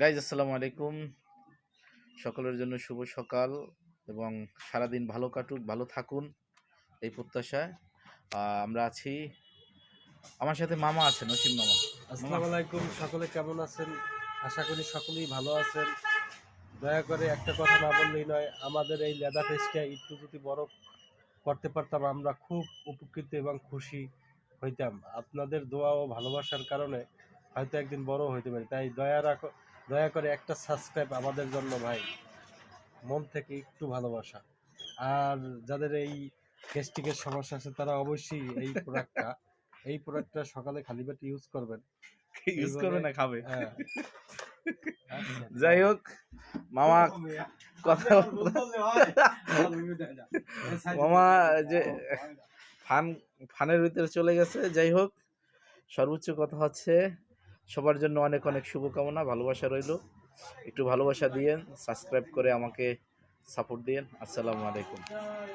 Guys আসসালামু আলাইকুম। সকলের জন্য শুভ সকাল এবং সারাদিন ভালো কাটুক, ভালো থাকুন এই প্রত্যাশায়। আমরা আছি আমার সাথে মামা আছেন, নসিম মামা। আসসালামু আলাইকুম, সকলে কেমন আছেন? আশা করি সকলেই ভালো আছেন। দয়া করে একটা কথা না বললেই নয়, আমাদের এই লেদা পেজটা একটু যদি বড় করতে পারতাম, আমরা খুব উপকৃত এবং খুশি হইতাম। আপনাদের দোয়া ও ভালোবাসার কারণে হয়তো একদিন বড় হইতে পারি। তাই দয়া রাখো দয়া করে একটা সাবস্ক্রাইব আমাদের জন্য ভাই। মন থেকে একটু ভালোবাসা। আর যাদের এই গ্যাস্ট্রিকের সমস্যা আছে তারা অবশ্যই এই প্রোডাক্টটা এই প্রোডাক্টটা সকালে খালি পেটে ইউজ করবেন। ইউজ করবে না খাবে। হ্যাঁ। যাই হোক মামা কথা মামা যে ফান ফানের ভিতরে চলে গেছে। যাই হোক সর্বোচ্চ কথা হচ্ছে সবার জন্য অনেক অনেক শুভকামনা, ভালোবাসা রইল। একটু ভালোবাসা দিয়েন সাবস্ক্রাইব করে আমাকে সাপোর্ট দিয়েন। আসসালামু আলাইকুম।